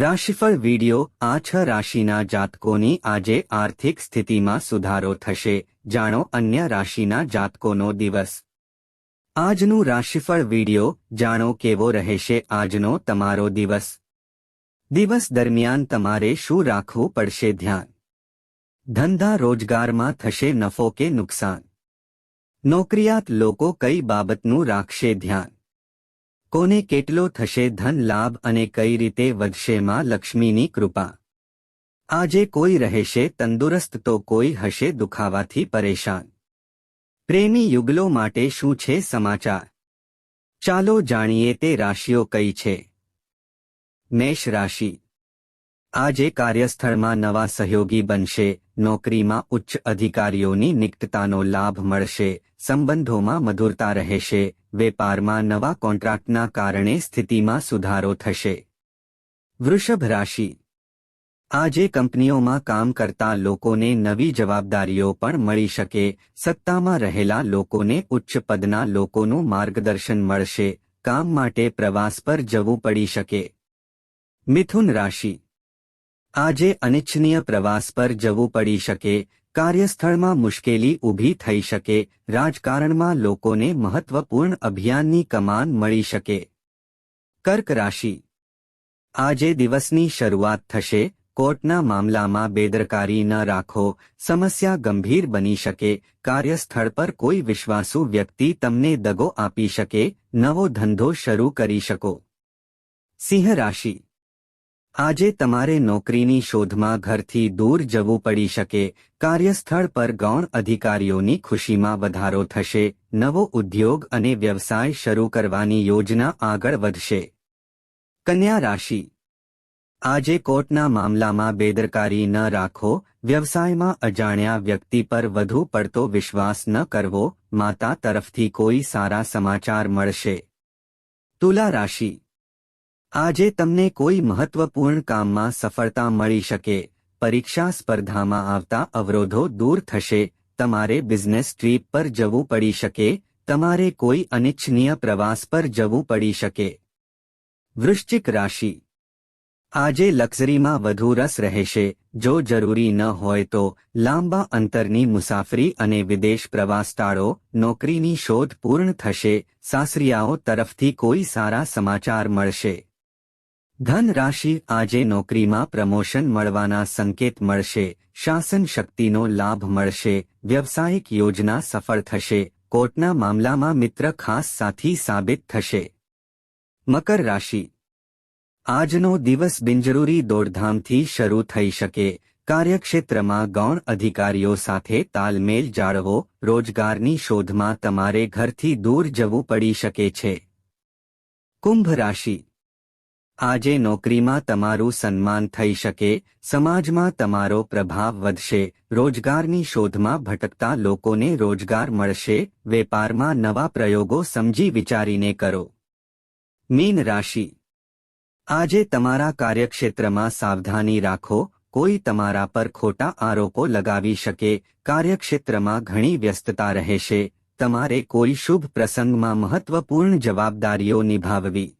રાશિફળ વિડિયો આ છ રાશિના જાતકોની આજે આર્થિક સ્થિતિમાં સુધારો થશે. જાણો અન્ય રાશિના જાતકોનો દિવસ. આજનું રાશિફળ વિડિયો જાણો કેવો રહેશે? આજનો તમારો દિવસ. દિવસ દરમિયાન તમારે શું રાખવું પડશે? ધ્યાન. ધંધા રોજગારમાં થશે નફો કે નુકસાન? નોકરિયાત લોકો કઈ બાબતનું રાખશે? ધ્યાન. કોને કેટલો થશે ધન લાભ અને કઈ રીતે વધશે માં લક્ષ્મીની કૃપા? આજે કોઈ રહેશે તંદુરસ્ત તો કોઈ હશે દુખાવાથી પરેશાન. પ્રેમી યુગલો માટે શું છે સમાચાર? ચાલો જાણીએ તે રાશિઓ કઈ છે. મેષ રાશિ. આજે કાર્યસ્થળમાં નવા સહયોગી બનશે, નોકરીમાં ઉચ્ચ અધિકારીઓની નિકટતાનો લાભ મળશે, સંબંધોમાં મધુરતા રહેશે વેપારમાં નવા કોન્ટ્રાક્ટના કારણે સ્થિતિમાં સુધારો થશે. વૃષભ રાશિ. આજે કંપનીઓમાં કામ કરતા લોકોને નવી જવાબદારીઓ પણ મળી શકે. સત્તામાં રહેલા લોકોને ઉચ્ચ પદના લોકોનું માર્ગદર્શન મળશે. કામ માટે પ્રવાસ પર જવું પડી શકે. મિથુન રાશિ. આજે અનિચ્છનીય પ્રવાસ પર જવું પડી શકે. કાર્યસ્થળમાં મુશ્કેલી ઊભી થઈ શકે, રાજકારણમાં લોકોને મહત્વપૂર્ણ અભિયાનની કમાન મળી શકે. કર્ક રાશિ. આજે દિવસની શરૂઆત થશે, કોર્ટના મામલામાં બેદરકારી ન રાખો, સમસ્યા ગંભીર બની શકે, કાર્યસ્થળ પર કોઈ વિશ્વાસુ વ્યક્તિ તમને દગો આપી શકે, નવો ધંધો શરૂ કરી શકો. સિંહ રાશિ. આજે તમારે નોકરીની શોધમાં ઘરથી દૂર જવું પડી શકે, કાર્યસ્થળ પર ગૌણ અધિકારીઓની ખુશીમાં વધારો થશે, નવો ઉદ્યોગ અને વ્યવસાય શરૂ કરવાની યોજના આગળ વધશે. કન્યા રાશિ. આજે કોર્ટના મામલામાં બેદરકારી ન રાખો, વ્યવસાયમાં અજાણ્યા વ્યક્તિ પર વધુ પડતો વિશ્વાસ ન કરવો, માતા તરફથી કોઈ સારા સમાચાર મળશે. તુલા રાશિ. આજે તમને કોઈ મહત્વપૂર્ણ કામમાં સફળતા મળી શકે, પરીક્ષા સ્પર્ધામાં આવતા અવરોધો દૂર થશે, તમારે બિઝનેસ ટ્રીપ પર જવું પડી શકે, તમારે કોઈ અનિચ્છનીય પ્રવાસ પર જવું પડી શકે. વૃશ્ચિક રાશિ. આજે લક્ઝરીમાં વધુ રસ રહેશે, જો જરૂરી ન હોય તો લાંબા અંતરની મુસાફરી અને વિદેશ પ્રવાસ ટાળો, નોકરીની શોધ પૂર્ણ થશે, સાસરિયાઓ તરફથી કોઈ સારા સમાચાર મળશે. ધન રાશિ આજે નોકરીમાં પ્રમોશન મળવાના સંકેત મળશે, શાસન શક્તિનો લાભ મળશે, વ્યવસાયિક યોજના સફળ થશે, કોર્ટના મામલામાં મિત્ર ખાસ સાથી સાબિત થશે. મકર રાશિ. આજનો દિવસ બિનજરૂરી દોડધામથી શરૂ થઈ શકે. કાર્યક્ષેત્રમાં ગૌણ અધિકારીઓ સાથે તાલમેલ જાળવો, રોજગારની શોધમાં તમારે ઘરથી દૂર જવું પડી શકે છે. કુંભ રાશિ. આજે નોકરીમાં તમારું સન્માન થઈ શકે, સમાજમાં તમારો પ્રભાવ વધશે, રોજગારની શોધમાં ભટકતા લોકોને રોજગાર મળશે, વેપારમાં નવા પ્રયોગો સમજી વિચારીને કરો. મીન રાશિ. આજે તમારા કાર્યક્ષેત્રમાં સાવધાની રાખો, કોઈ તમારા પર ખોટા આરોપો લગાવી શકે, કાર્યક્ષેત્રમાં ઘણી વ્યસ્તતા રહેશે, તમારે કોઈ શુભ પ્રસંગમાં મહત્વપૂર્ણ જવાબદારીઓ નિભાવવી.